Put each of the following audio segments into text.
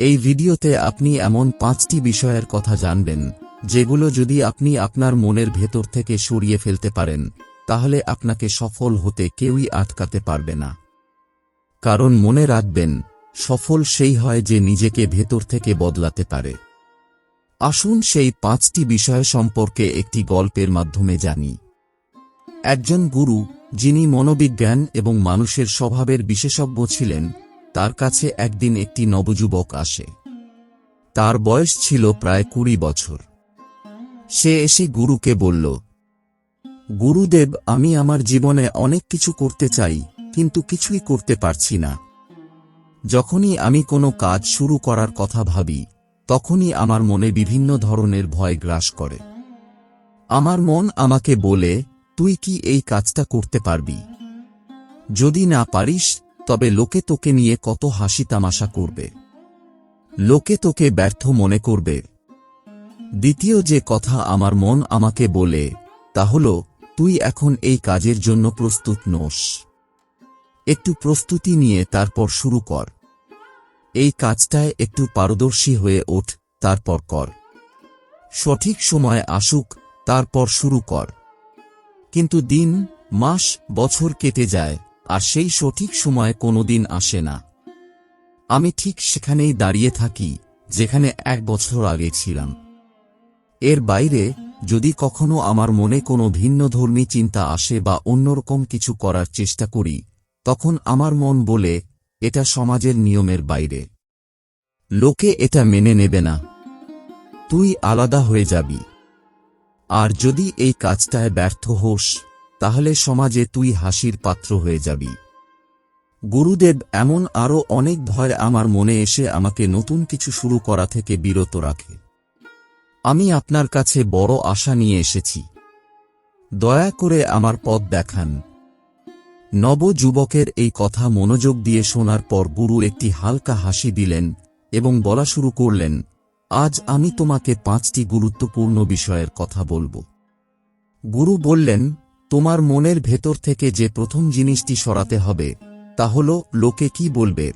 এই ভিডিওতে আপনি এমন পাঁচটি বিষয়ের কথা জানবেন, যেগুলো যদি আপনি আপনার মনের ভেতর থেকে সরিয়ে ফেলতে পারেন, তাহলে আপনাকে সফল হতে কেউই আটকাতে পারবে না। কারণ মনে রাখবেন, সফল সেই হয় যে নিজেকে ভেতর থেকে বদলাতে পারে। আসুন সেই পাঁচটি বিষয় সম্পর্কে একটি গল্পের মাধ্যমে জানি। একজন গুরু, যিনি মনোবিজ্ঞান এবং মানুষের স্বভাবের বিশেষজ্ঞ ছিলেন তার কাছে একদিন একটি নবযুবক আসে। তার বয়স ছিল প্রায় কুড়ি বছর। সে এসে গুরুকে বলল, গুরুদেব, আমি আমার জীবনে অনেক কিছু করতে চাই, কিন্তু কিছুই করতে পারছি না। যখনই আমি কোনো কাজ শুরু করার কথা ভাবি, তখনই আমার মনে বিভিন্ন ধরনের ভয় গ্রাস করে। আমার মন আমাকে বলে, তুই কি এই কাজটা করতে পারবি? যদি না পারিস তবে লোকে তোকে নিয়ে কত হাসি তামাশা করবে। লোকে তোকে ব্যর্থ মনে করবে। দ্বিতীয় যে কথা আমার মন আমাকে বলে, তা হল, তুই এখন এই কাজের জন্য প্রস্তুত নোস। একটু প্রস্তুতি নিয়ে তারপর শুরু কর। এই কাজটায় একটু পারদর্শী হয়ে ওঠ, তারপর কর। সঠিক সময় আসুক, তারপর শুরু কর। কিন্তু দিন, মাস, বছর কেটে যায় আর সেই সঠিক সময় কোনোদিন আসে না। আমি ঠিক সেখানেই দাঁড়িয়ে থাকি, যেখানে এক বছর আগে ছিলাম। এর বাইরে, যদি কখনো আমার মনে কোনো ভিন্ন ধর্মী চিন্তা আসে বা অন্যরকম কিছু করার চেষ্টা করি, তখন আমার মন বলে, এটা সমাজের নিয়মের বাইরে। লোকে এটা মেনে নেবে না। তুই আলাদা হয়ে যাবি। আর যদি এই কাজটায় ব্যর্থ হোস তাহলে সমাজে তুই হাসির পাত্র হয়ে যাবি। গুরুদেব, এমন আরও অনেক ভয় আমার মনে এসে আমাকে নতুন কিছু শুরু করা থেকে বিরত রাখে। আমি আপনার কাছে বড় আশা নিয়ে এসেছি। দয়া করে আমার পথ দেখান। নব যুবকের এই কথা মনোযোগ দিয়ে শোনার পর গুরু একটি হালকা হাসি দিলেন এবং বলা শুরু করলেন, আজ আমি তোমাকে পাঁচটি গুরুত্বপূর্ণ বিষয়ের কথা বলব। গুরু বললেন তোমার মনের ভেতর থেকে যে প্রথম জিনিসটি সরাতে হবে, তা হল লোকে কি বলবে।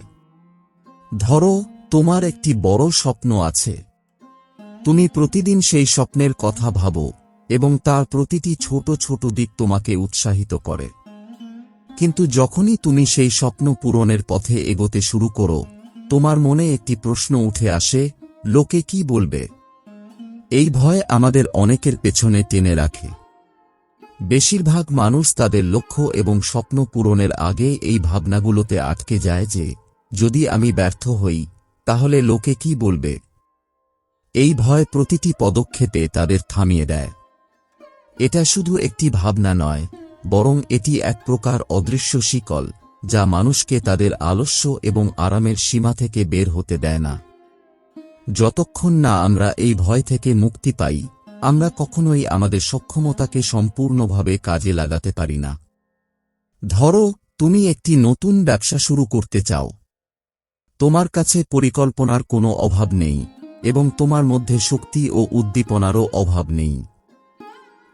ধরো, তোমার একটি বড় স্বপ্ন আছে। তুমি প্রতিদিন সেই স্বপ্নের কথা ভাবো এবং তার প্রতিটি ছোট ছোট দিক তোমাকে উৎসাহিত করে। কিন্তু যখনই তুমি সেই স্বপ্ন পূরণের পথে এগোতে শুরু করো, তোমার মনে একটি প্রশ্ন উঠে আসে, লোকে কি বলবে? এই ভয় আমাদের অনেকের পেছনে টেনে রাখে। বেশিরভাগ মানুষ তাদের লক্ষ্য এবং স্বপ্ন পূরণের আগে এই ভাবনাগুলোতে আটকে যায় যে, যদি আমি ব্যর্থ হই, তাহলে লোকে কি বলবে? এই ভয় প্রতিটি পদক্ষেপে তাদের থামিয়ে দেয়। এটা শুধু একটি ভাবনা নয়, বরং এটি এক প্রকার অদৃশ্য শিকল, যা মানুষকে তাদের আলস্য এবং আরামের সীমা থেকে বের হতে দেয় না। যতক্ষণ না আমরা এই ভয় থেকে মুক্তি পাই আমরা কখনোই আমাদের সক্ষমতাকে সম্পূর্ণভাবে কাজে লাগাতে পারি না। ধরো, তুমি একটি নতুন ব্যবসা শুরু করতে চাও। তোমার কাছে পরিকল্পনার কোনো অভাব নেই এবং তোমার মধ্যে শক্তি ও উদ্দীপনারও অভাব নেই।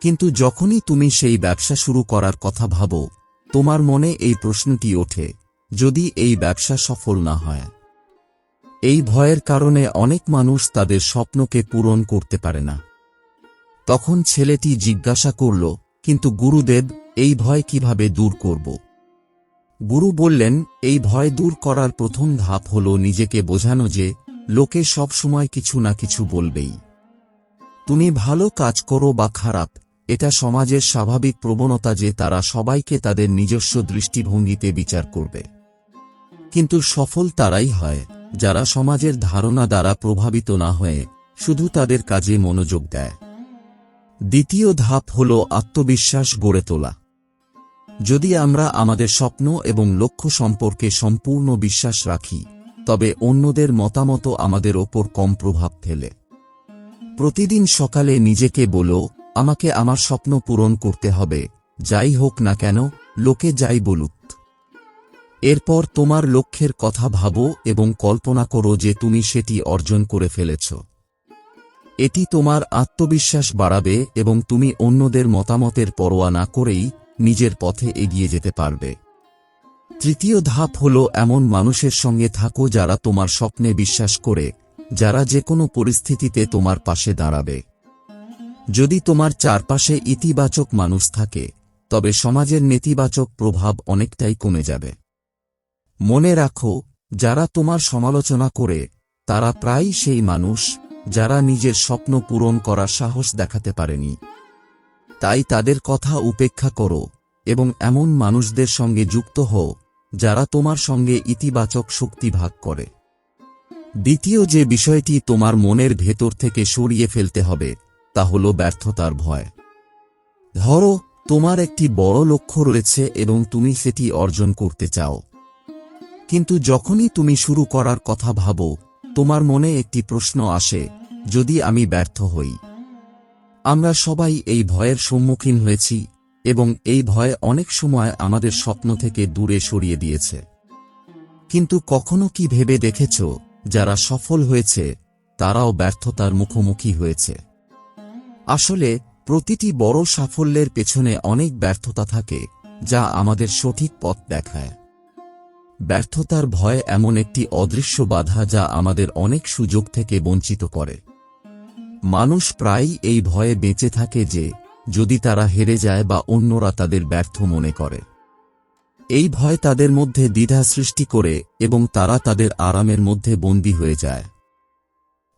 কিন্তু যখনই তুমি সেই ব্যবসা শুরু করার কথা ভাবো, তোমার মনে এই প্রশ্নটি ওঠে, যদি এই ব্যবসা সফল না হয়। এই ভয়ের কারণে অনেক মানুষ তাদের স্বপ্নকে পূরণ করতে পারে না। তখন ছেলেটি জিজ্ঞাসা করল, কিন্তু গুরুদেব, এই ভয় কীভাবে দূর করব? গুরু বললেন, এই ভয় দূর করার প্রথম ধাপ হল নিজেকে বোঝানো যে, লোকে সব সময় কিছু না কিছু বলবেই। তুমি ভালো কাজ করো বা খারাপ, এটা সমাজের স্বাভাবিক প্রবণতা যে তারা সবাইকে তাদের নিজস্ব দৃষ্টিভঙ্গিতে বিচার করবে। কিন্তু সফল তারাই হয়, যারা সমাজের ধারণা দ্বারা প্রভাবিত না হয়ে, শুধু তাদের কাজে মনোযোগ দেয়। দ্বিতীয় ধাপ হল আত্মবিশ্বাস গড়ে তোলা। যদি আমরা আমাদের স্বপ্ন এবং লক্ষ্য সম্পর্কে সম্পূর্ণ বিশ্বাস রাখি, তবে অন্যদের মতামত আমাদের ওপর কম প্রভাব ফেলে। প্রতিদিন সকালে নিজেকে বলো, আমাকে আমার স্বপ্ন পূরণ করতে হবে, যাই হোক না কেন, লোকে যাই বলুক। এরপর তোমার লক্ষ্যের কথা ভাবো এবং কল্পনা করো যে তুমি সেটি অর্জন করে ফেলেছ। এটি তোমার আত্মবিশ্বাস বাড়াবে এবং তুমি অন্যদের মতামতের পরোয়া না করেই নিজের পথে এগিয়ে যেতে পারবে। তৃতীয় ধাপ হল এমন মানুষের সঙ্গে থাকো যারা তোমার স্বপ্নে বিশ্বাস করে, যারা যে কোনো পরিস্থিতিতে তোমার পাশে দাঁড়াবে। যদি তোমার চারপাশে ইতিবাচক মানুষ থাকে, তবে সমাজের নেতিবাচক প্রভাব অনেকটাই কমে যাবে। মনে রাখো, যারা তোমার সমালোচনা করে, তারা প্রায়ই সেই মানুষ যারা নিজের স্বপ্ন পূরণ করার সাহস দেখাতে পারেনি। তাই তাদের কথা উপেক্ষা করো এবং এমন মানুষদের সঙ্গে যুক্ত হও, যারা তোমার সঙ্গে ইতিবাচক শক্তি ভাগ করে। দ্বিতীয় যে বিষয়টি তোমার মনের ভেতর থেকে সরিয়ে ফেলতে হবে, তা হল ব্যর্থতার ভয়। ধরো, তোমার একটি বড় লক্ষ্য রয়েছে এবং তুমি সেটি অর্জন করতে চাও। কিন্তু যখনই তুমি শুরু করার কথা ভাবো তোমার মনে একটি প্রশ্ন আসে, যদি আমি ব্যর্থ হই। আমরা সবাই এই ভয়ের সম্মুখীন হয়েছি, এবং এই ভয় অনেক সময় আমাদের স্বপ্ন থেকে দূরে সরিয়ে দিয়েছে। কিন্তু কখনো কি ভেবে দেখেছ, যারা সফল হয়েছে, তারাও ব্যর্থতার মুখোমুখি হয়েছে? আসলে, প্রতিটি বড় সাফল্যের পেছনে অনেক ব্যর্থতা থাকে, যা আমাদের সঠিক পথ দেখায়। ব্যর্থতার ভয় এমন একটি অদৃশ্য বাধা যা আমাদের অনেক সুযোগ থেকে বঞ্চিত করে। মানুষ প্রায়ই এই ভয়ে বেঁচে থাকে যে, যদি তারা হেরে যায় বা অন্যরা তাদের ব্যর্থ মনে করে। এই ভয় তাদের মধ্যে দ্বিধা সৃষ্টি করে এবং তারা তাদের আরামের মধ্যে বন্দী হয়ে যায়।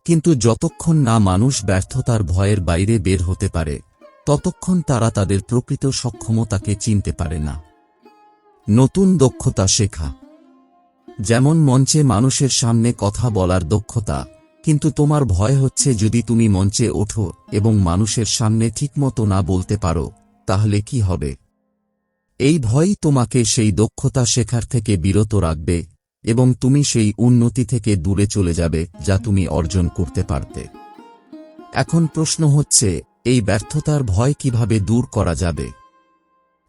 কিন্তু যতক্ষণ না মানুষ ব্যর্থতার ভয়ের বাইরে বের হতে পারে, ততক্ষণ তারা তাদের প্রকৃত সক্ষমতাকে চিনতে পারে না। নতুন দক্ষতা শেখা। যেমন মঞ্চে মানুষের সামনে কথা বলার দক্ষতা, কিন্তু তোমার ভয় হচ্ছে যদি তুমি মঞ্চে ওঠো এবং মানুষের সামনে ঠিকমতো না বলতে পারো, তাহলে কি হবে? এই ভয়ই তোমাকে সেই দক্ষতা শেখার থেকে বিরত রাখবে এবং তুমি সেই উন্নতি থেকে দূরে চলে যাবে যা তুমি অর্জন করতে পারতে। এখন প্রশ্ন হচ্ছে, এই ব্যর্থতার ভয় কীভাবে দূর করা যাবে?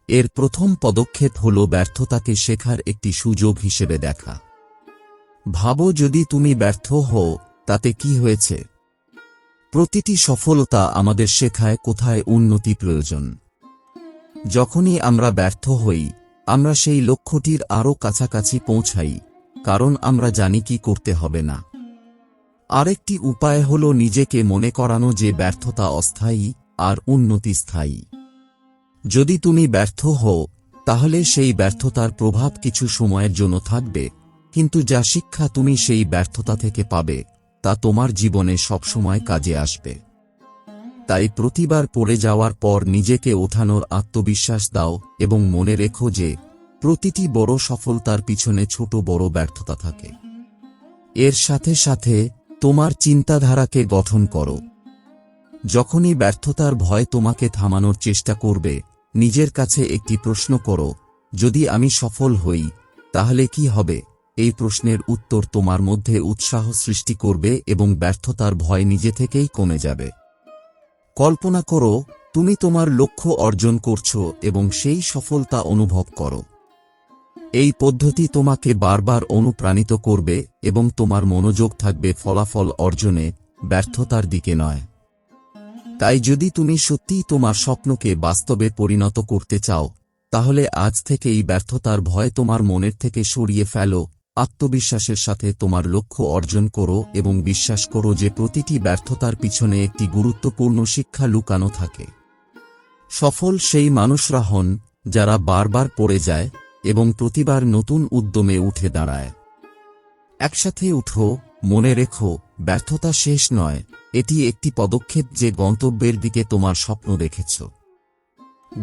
এর প্রথম পদক্ষেপ হল ব্যর্থতাকে শেখার একটি সুযোগ হিসেবে দেখা। ভাবো যদি তুমি ব্যর্থ হও, তাতে কি হয়েছে? প্রতিটি সফলতা আমাদের শেখায় কোথায় উন্নতি প্রয়োজন। যখনই আমরা ব্যর্থ হই, আমরা সেই লক্ষ্যটির আরও কাছাকাছি পৌঁছাই, কারণ আমরা জানি কি করতে হবে না। আরেকটি উপায় হল নিজেকে মনে করানো যে ব্যর্থতা অস্থায়ী আর উন্নতি স্থায়ী। যদি তুমি ব্যর্থ হও, তাহলে সেই ব্যর্থতার প্রভাব কিছু সময়ের জন্য থাকবে, কিন্তু যা শিক্ষা তুমি সেই ব্যর্থতা থেকে পাবে, তা তোমার জীবনে সবসময় কাজে আসবে। তাই প্রতিবার পড়ে যাওয়ার পর নিজেকে ওঠানোর আত্মবিশ্বাস দাও এবং মনে রেখো যে, প্রতিটি বড় সফলতার পিছনে ছোট বড় ব্যর্থতা থাকে। এর সাথে সাথে, তোমার চিন্তাধারাকে গঠন করো। যখনই ব্যর্থতার ভয় তোমাকে থামানোর চেষ্টা করবে নিজের কাছে একটি প্রশ্ন করো, যদি আমি সফল হই, তাহলে কি হবে? এই প্রশ্নের উত্তর তোমার মধ্যে উৎসাহ সৃষ্টি করবে এবং ব্যর্থতার ভয় নিজে থেকেই কমে যাবে। কল্পনা করো, তুমি তোমার লক্ষ্য অর্জন করছ এবং সেই সফলতা অনুভব করো। এই পদ্ধতি তোমাকে বারবার অনুপ্রাণিত করবে এবং তোমার মনোযোগ থাকবে ফলাফল অর্জনে, ব্যর্থতার দিকে নয়। তাই যদি তুমি সত্যিই তোমার স্বপ্নকে বাস্তবে পরিণত করতে চাও, তাহলে আজ থেকেই ব্যর্থতার ভয় তোমার মনের থেকে সরিয়ে ফেলো, আত্মবিশ্বাসের সাথে তোমার লক্ষ্য অর্জন করো এবং বিশ্বাস করো যে প্রতিটি ব্যর্থতার পিছনে একটি গুরুত্বপূর্ণ শিক্ষা লুকানো থাকে। সফল সেই মানুষরা হন যারা বারবার পড়ে যায় এবং প্রতিবার নতুন উদ্যমে উঠে দাঁড়ায়। একসাথে উঠো, মনে রেখো, ব্যর্থতা শেষ নয় এটি একটি পদক্ষেপ যে গন্তব্যের দিকে তোমার স্বপ্ন রেখেছ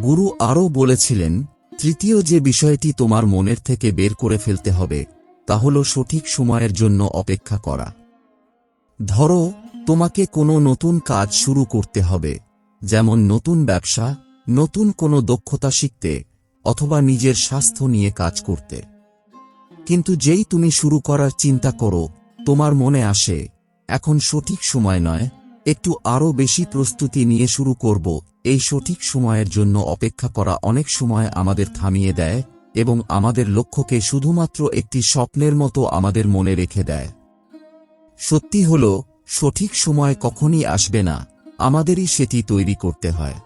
গুরু আরও বলেছিলেন, তৃতীয় যে বিষয়টি তোমার মনের থেকে বের করে ফেলতে হবে, তা হল সঠিক সময়ের জন্য অপেক্ষা করা। ধরো, তোমাকে কোনো নতুন কাজ শুরু করতে হবে, যেমন নতুন ব্যবসা, নতুন কোনো দক্ষতা শিখতে, অথবা নিজের স্বাস্থ্য নিয়ে কাজ করতে। কিন্তু যেই তুমি শুরু করার চিন্তা করো, তোমার মনে আসে এখন সঠিক সময় নয়, একটু আরও বেশি প্রস্তুতি নিয়ে শুরু করব। এই সঠিক সময়ের জন্য অপেক্ষা করা অনেক সময় আমাদের থামিয়ে দেয় এবং আমাদের লক্ষ্যকে শুধুমাত্র একটি স্বপ্নের মতো আমাদের মনে রেখে দেয়। সত্যি হল, সঠিক সময় কখনই আসবে না, আমাদেরই সেটি তৈরি করতে হয়।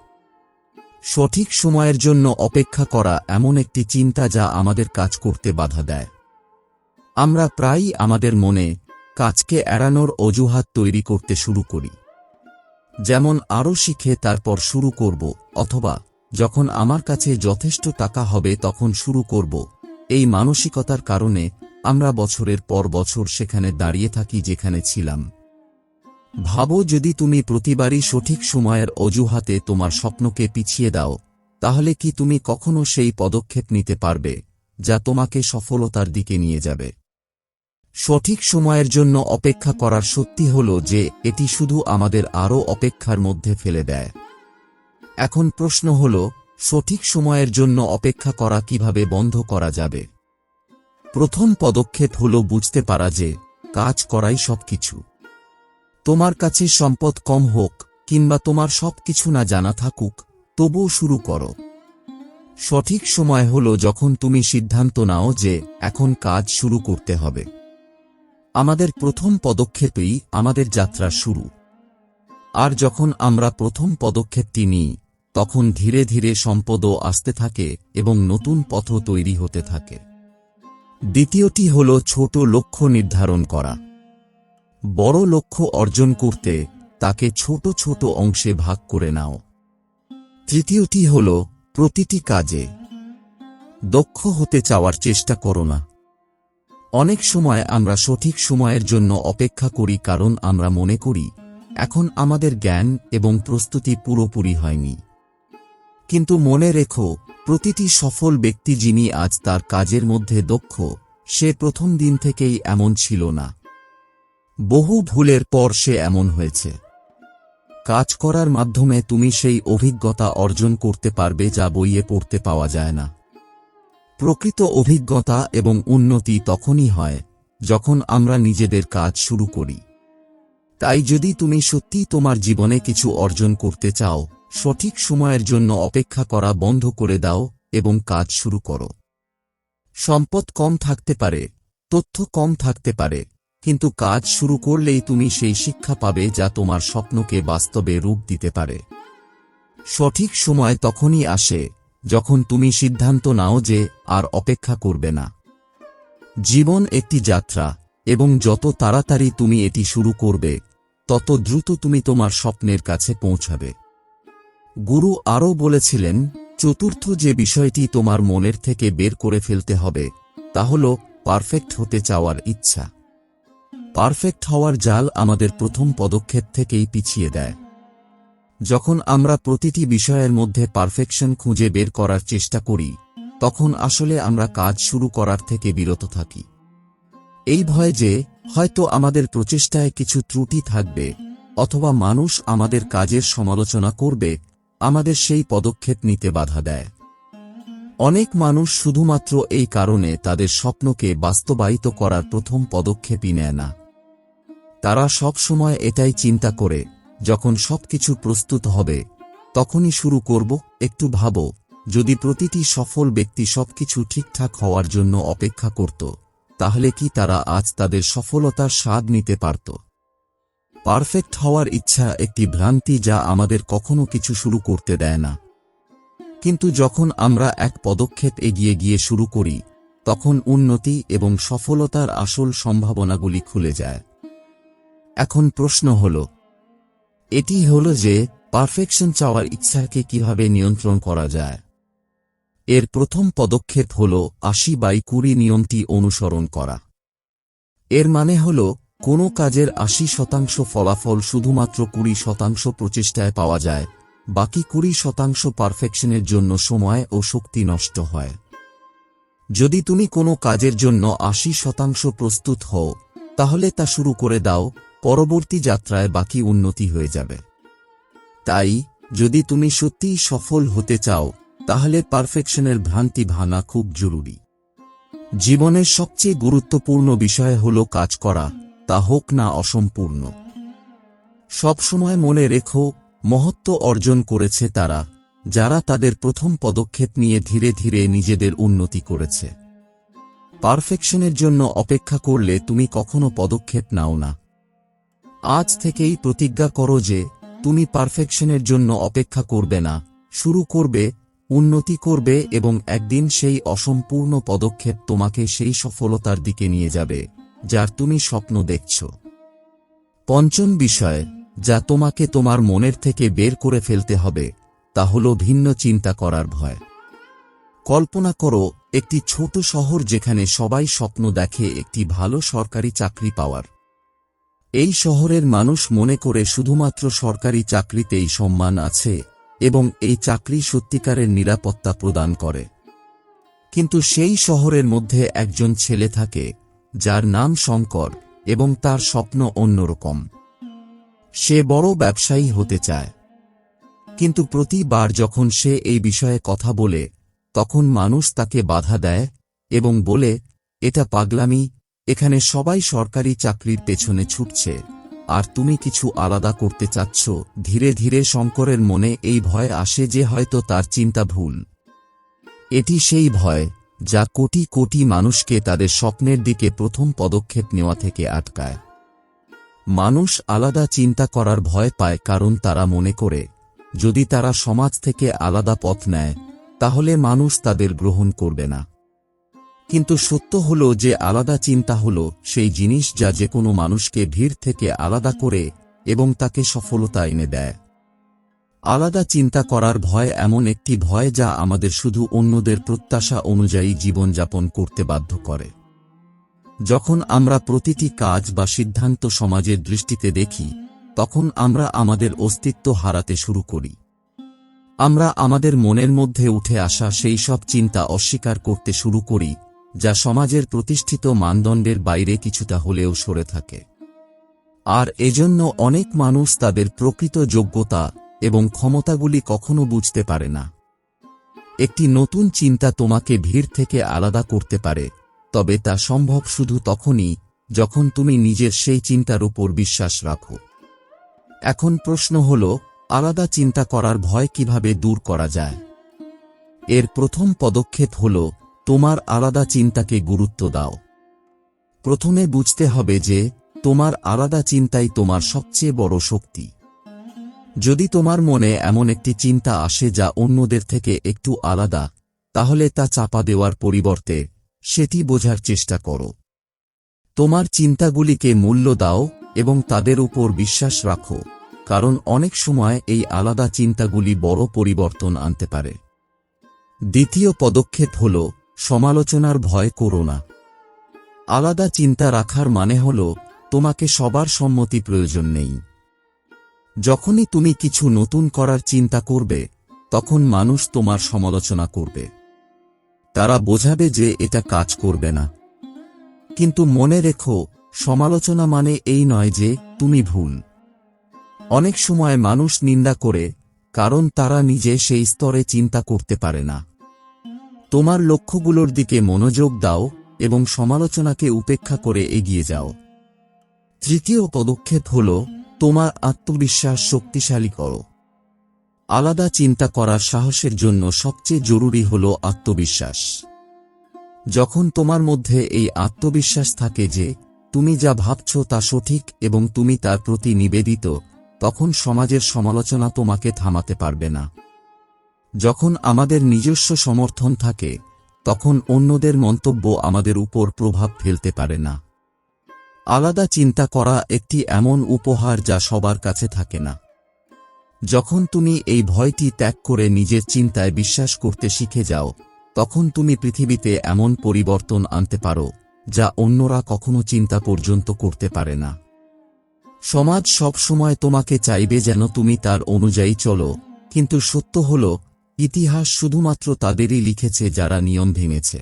সঠিক সময়ের জন্য অপেক্ষা করা এমন একটি চিন্তা যা আমাদের কাজ করতে বাধা দেয়। আমরা প্রায়ই আমাদের মনে কাজকে এড়ানোর অজুহাত তৈরি করতে শুরু করি। যেমন আরও শিখে তারপর শুরু করব, অথবা যখন আমার কাছে যথেষ্ট টাকা হবে তখন শুরু করব। এই মানসিকতার কারণে আমরা বছরের পর বছর সেখানে দাঁড়িয়ে থাকি যেখানে ছিলাম। ভাবো যদি তুমি প্রতিবারই সঠিক সময়ের অজুহাতে তোমার স্বপ্নকে পিছিয়ে দাও, তাহলে কি তুমি কখনো সেই পদক্ষেপ নিতে পারবে, যা তোমাকে সফলতার দিকে নিয়ে যাবে? সঠিক সময়ের জন্য অপেক্ষা করার সত্যি হল যে, এটি শুধু আমাদের আরও অপেক্ষার মধ্যে ফেলে দেয়। এখন প্রশ্ন হল, সঠিক সময়ের জন্য অপেক্ষা করা কীভাবে বন্ধ করা যাবে? প্রথম পদক্ষেপ হল বুঝতে পারা যে, কাজ করাই সবকিছু। তোমার কাছে সম্পদ কম হোক, কিংবা তোমার সবকিছু না জানা থাকুক, তবুও শুরু করো। সঠিক সময় হল যখন তুমি সিদ্ধান্ত নাও যে, এখন কাজ শুরু করতে হবে। আমাদের প্রথম পদক্ষেপেই আমাদের যাত্রা শুরু। আর যখন আমরা প্রথম পদক্ষেপটি নিই, তখন ধীরে ধীরে সম্পদও আসতে থাকে এবং নতুন পথ তৈরি হতে থাকে। দ্বিতীয়টি হল ছোট লক্ষ্য নির্ধারণ করা। বড় লক্ষ্য অর্জন করতে তাকে ছোট ছোট অংশে ভাগ করে নাও। তৃতীয়টি হল প্রতিটি কাজে দক্ষ হতে চাওয়ার চেষ্টা করো না। অনেক সময় আমরা সঠিক সময়ের জন্য অপেক্ষা করি কারণ আমরা মনে করি, এখন আমাদের জ্ঞান এবং প্রস্তুতি পুরোপুরি হয়নি। কিন্তু মনে রেখো, প্রতিটি সফল ব্যক্তি যিনি আজ তার কাজের মধ্যে দক্ষ, সে প্রথম দিন থেকেই এমন ছিল না। বহু ভুলের পর সে এমন হয়েছে। কাজ করার মাধ্যমে তুমি সেই অভিজ্ঞতা অর্জন করতে পারবে যা বইয়ে পড়তে পাওয়া যায় না। প্রকৃত অভিজ্ঞতা এবং উন্নতি তখনই হয়, যখন আমরা নিজেদের কাজ শুরু করি। তাই যদি তুমি সত্যি তোমার জীবনে কিছু অর্জন করতে চাও, সঠিক সময়ের জন্য অপেক্ষা করা বন্ধ করে দাও এবং কাজ শুরু করো। সম্পদ কম থাকতে পারে, তথ্য কম থাকতে পারে, কিন্তু কাজ শুরু করলেই তুমি সেই শিক্ষা পাবে যা তোমার স্বপ্নকে বাস্তবে রূপ দিতে পারে। সঠিক সময় তখনই আসে যখন তুমি সিদ্ধান্ত নাও যে আর অপেক্ষা করবে না। জীবন একটি যাত্রা, এবং যত তাড়াতাড়ি তুমি এটি শুরু করবে, তত দ্রুত তুমি তোমার স্বপ্নের কাছে পৌঁছাবে। গুরু আরও বলেছিলেন, চতুর্থ যে বিষয়টি তোমার মনের থেকে বের করে ফেলতে হবে, তা হল পারফেক্ট হতে চাওয়ার ইচ্ছা। পারফেক্ট হওয়ার জাল আমাদের প্রথম পদক্ষেপ থেকেই পিছিয়ে দেয়। যখন আমরা প্রতিটি বিষয়ের মধ্যে পারফেকশন খুঁজে বের করার চেষ্টা করি, তখন আসলে আমরা কাজ শুরু করার থেকে বিরত থাকি। এই ভয় যে, হয়তো আমাদের প্রচেষ্টায় কিছু ত্রুটি থাকবে, অথবা মানুষ আমাদের কাজের সমালোচনা করবে, আমাদের সেই পদক্ষেপ নিতে বাধা দেয়। অনেক মানুষ শুধুমাত্র এই কারণে তাদের স্বপ্নকে বাস্তবায়িত করার প্রথম পদক্ষেপই নেয় না। তারা সব সময় এটাই চিন্তা করে যখন সবকিছু প্রস্তুত হবে, তখনই শুরু করব, একটু ভাবো, যদি প্রতিটি সফল ব্যক্তি সবকিছু ঠিকঠাক হওয়ার জন্য অপেক্ষা করত, তাহলে কি তারা আজ তাদের সফলতার স্বাদ নিতে পারত? পারফেক্ট হওয়ার ইচ্ছা একটি ভ্রান্তি যা আমাদের কখনো কিছু শুরু করতে দেয় না। কিন্তু যখন আমরা এক পদক্ষেপ এগিয়ে গিয়ে শুরু করি, তখন উন্নতি এবং সফলতার আসল সম্ভাবনাগুলি খুলে যায়। এখন প্রশ্ন হল এটি হল যে পারফেকশন চাওয়ার ইচ্ছাকে কীভাবে নিয়ন্ত্রণ করা যায়। এর প্রথম পদক্ষেপ হল আশি বাই কুড়ি নিয়মটি অনুসরণ করা। এর মানে হল, কোনো কাজের আশি শতাংশ ফলাফল শুধুমাত্র কুড়ি শতাংশ প্রচেষ্টায় পাওয়া যায়, বাকি কুড়ি শতাংশ পারফেকশনের জন্য সময় ও শক্তি নষ্ট হয়। যদি তুমি কোনো কাজের জন্য আশি শতাংশ প্রস্তুত হও, তাহলে তা শুরু করে দাও পরবর্তী যাত্রায় বাকি উন্নতি হয়ে যাবে। তাই, যদি তুমি সত্যিই সফল হতে চাও, তাহলে পারফেকশনের ভ্রান্তি ভাঙা খুব জরুরি। জীবনের সবচেয়ে গুরুত্বপূর্ণ বিষয় হল কাজ করা, তা হোক না অসম্পূর্ণ। সবসময় মনে রেখো, মহত্ব অর্জন করেছে তারা, যারা তাদের প্রথম পদক্ষেপ নিয়ে ধীরে ধীরে নিজেদের উন্নতি করেছে। পারফেকশনের জন্য অপেক্ষা করলে তুমি কখনো পদক্ষেপ নাও না। আজ থেকেই প্রতিজ্ঞা করো যে, তুমি পারফেকশনের জন্য অপেক্ষা করবে না। শুরু করবে, উন্নতি করবে এবং একদিন সেই অসম্পূর্ণ পদক্ষেপ তোমাকে সেই সফলতার দিকে নিয়ে যাবে, যার তুমি স্বপ্ন দেখছ। পঞ্চম বিষয়, যা তোমাকে তোমার মনের থেকে বের করে ফেলতে হবে, তা হল ভিন্ন চিন্তা করার ভয়। কল্পনা করো, একটি ছোট শহর যেখানে সবাই স্বপ্ন দেখে একটি ভালো সরকারি চাকরি পাওয়ার। এই শহরের মানুষ মনে করে শুধুমাত্র সরকারি চাকরিতেই সম্মান আছে এবং এই চাকরি সত্যিকারের নিরাপত্তা প্রদান করে। কিন্তু সেই শহরের মধ্যে একজন ছেলে থাকে, যার নাম শঙ্কর এবং তার স্বপ্ন অন্যরকম। সে বড় ব্যবসায়ী হতে চায়। কিন্তু প্রতিবার যখন সে এই বিষয়ে কথা বলে, তখন মানুষ তাকে বাধা দেয় এবং বলে, এটা পাগলামি এখানে সবাই সরকারি চাকরির পেছনে ছুটছে। আর তুমি কিছু আলাদা করতে চাচ্ছ? ধীরে ধীরে শঙ্করের মনে এই ভয় আসে যে হয়তো তার চিন্তা ভুল। এটি সেই ভয় যা কোটি কোটি মানুষকে তাদের স্বপ্নের দিকে প্রথম পদক্ষেপ নেওয়া থেকে আটকায়। মানুষ আলাদা চিন্তা করার ভয় পায় কারণ তারা মনে করে, যদি তারা সমাজ থেকে আলাদা পথ নেয়, তাহলে মানুষ তাদের গ্রহণ করবে না। কিন্তু সত্য হল যে আলাদা চিন্তা হল সেই জিনিস যা যে কোনো মানুষকে ভিড় থেকে আলাদা করে এবং তাকে সফলতা এনে দেয়। আলাদা চিন্তা করার ভয় এমন একটি ভয় যা আমাদের শুধু অন্যদের প্রত্যাশা অনুযায়ী জীবনযাপন করতে বাধ্য করে। যখন আমরা প্রতিটি কাজ বা সিদ্ধান্ত সমাজের দৃষ্টিতে দেখি, তখন আমরা আমাদের অস্তিত্ব হারাতে শুরু করি। আমরা আমাদের মনের মধ্যে উঠে আসা সেই সব চিন্তা অস্বীকার করতে শুরু করি যা সমাজের প্রতিষ্ঠিত মানদণ্ডের বাইরে কিছুটা হলেও সরে থাকে। আর এজন্য অনেক মানুষ তাদের প্রকৃত যোগ্যতা এবং ক্ষমতাগুলি কখনো বুঝতে পারে না। একটি নতুন চিন্তা তোমাকে ভিড় থেকে আলাদা করতে পারে, তবে তা সম্ভব শুধু তখনই যখন তুমি নিজের সেই চিন্তার উপর বিশ্বাস রাখো। এখন প্রশ্ন হল, আলাদা চিন্তা করার ভয় কীভাবে দূর করা যায়? এর প্রথম পদক্ষেপ হল তোমার আলাদা চিন্তাকে গুরুত্ব দাও। প্রথমে বুঝতে হবে যে, তোমার আলাদা চিন্তাই তোমার সবচেয়ে বড় শক্তি। যদি তোমার মনে এমন একটি চিন্তা আসে যা অন্যদের থেকে একটু আলাদা, তাহলে তা চাপা দেওয়ার পরিবর্তে সেটি বোঝার চেষ্টা করো। তোমার চিন্তাগুলিকে মূল্য দাও এবং তাদের উপর বিশ্বাস রাখো, কারণ অনেক সময় এই আলাদা চিন্তাগুলি বড় পরিবর্তন আনতে পারে। দ্বিতীয় পদক্ষেপ হল সমালোচনার ভয় করো না। আলাদা চিন্তা রাখার মানে হল, তোমাকে সবার সম্মতি প্রয়োজন নেই। যখনই তুমি কিছু নতুন করার চিন্তা করবে, তখন মানুষ তোমার সমালোচনা করবে। তারা বোঝাবে যে এটা কাজ করবে না। কিন্তু মনে রেখো, সমালোচনা মানে এই নয় যে তুমি ভুল। অনেক সময় মানুষ নিন্দা করে, কারণ তারা নিজে সেই স্তরে চিন্তা করতে পারে না। তোমার লক্ষ্যগুলোর দিকে মনোযোগ দাও এবং সমালোচনাকে উপেক্ষা করে এগিয়ে যাও। তৃতীয় পদক্ষেপ হল, তোমার আত্মবিশ্বাস শক্তিশালী করো। আলাদা চিন্তা করার সাহসের জন্য সবচেয়ে জরুরি হল আত্মবিশ্বাস। যখন তোমার মধ্যে এই আত্মবিশ্বাস থাকে যে, তুমি যা ভাবছ তা সঠিক এবং তুমি তার প্রতি নিবেদিত, তখন সমাজের সমালোচনা তোমাকে থামাতে পারবে না। যখন আমাদের নিজস্ব সমর্থন থাকে, তখন অন্যদের মন্তব্য আমাদের উপর প্রভাব ফেলতে পারে না। আলাদা চিন্তা করা একটি এমন উপহার যা সবার কাছে থাকে না। যখন তুমি এই ভয়টি ত্যাগ করে নিজের চিন্তায় বিশ্বাস করতে শিখে যাও, তখন তুমি পৃথিবীতে এমন পরিবর্তন আনতে পারো, যা অন্যরা কখনো চিন্তা পর্যন্ত করতে পারে না। সমাজ সব সময় তোমাকে চাইবে যেন তুমি তার অনুযায়ী চলো, কিন্তু সত্য হল ইতিহাস শুধুমাত্র তাদেরই লিখেছে যারা নিয়ম ভেঙেছে।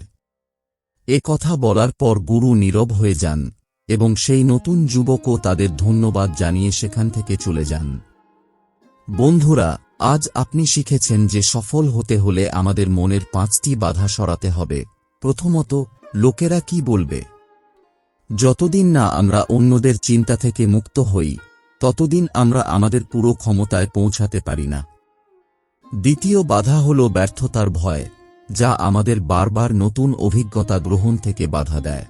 এ কথা বলার পর গুরু নীরব হয়ে যান এবং সেই নতুন যুবকও তাদের ধন্যবাদ জানিয়ে সেখান থেকে চলে যান। বন্ধুরা, আজ আপনি শিখেছেন যে সফল হতে হলে আমাদের মনের পাঁচটি বাধা সরাতে হবে। প্রথমত, লোকেরা কি বলবে? যতদিন না আমরা অন্যদের চিন্তা থেকে মুক্ত হই, ততদিন আমরা আমাদের পুরো ক্ষমতায় পৌঁছাতে পারি না। দ্বিতীয় বাধা হল ব্যর্থতার ভয়, যা আমাদের বারবার নতুন অভিজ্ঞতা গ্রহণ থেকে বাধা দেয়।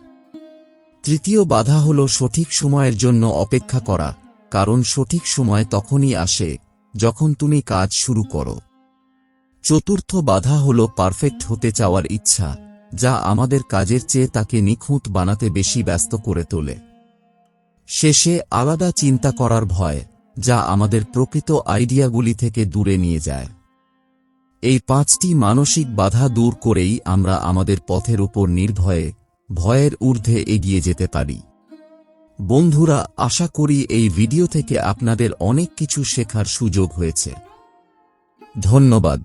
তৃতীয় বাধা হল সঠিক সময়ের জন্য অপেক্ষা করা, কারণ সঠিক সময় তখনই আসে, যখন তুমি কাজ শুরু করো। চতুর্থ বাধা হল পারফেক্ট হতে চাওয়ার ইচ্ছা, যা আমাদের কাজের চেয়ে তাকে নিখুঁত বানাতে বেশি ব্যস্ত করে তোলে। শেষে আলাদা চিন্তা করার ভয়, যা আমাদের প্রকৃত আইডিয়াগুলি থেকে দূরে নিয়ে যায়। এই পাঁচটি মানসিক বাধা দূর করেই আমরা আমাদের পথের উপর নির্ভয়ে, ভয়ের ঊর্ধ্বে এগিয়ে যেতে পারি। বন্ধুরা, আশা করি এই ভিডিও থেকে আপনাদের অনেক কিছু শেখার সুযোগ হয়েছে। ধন্যবাদ।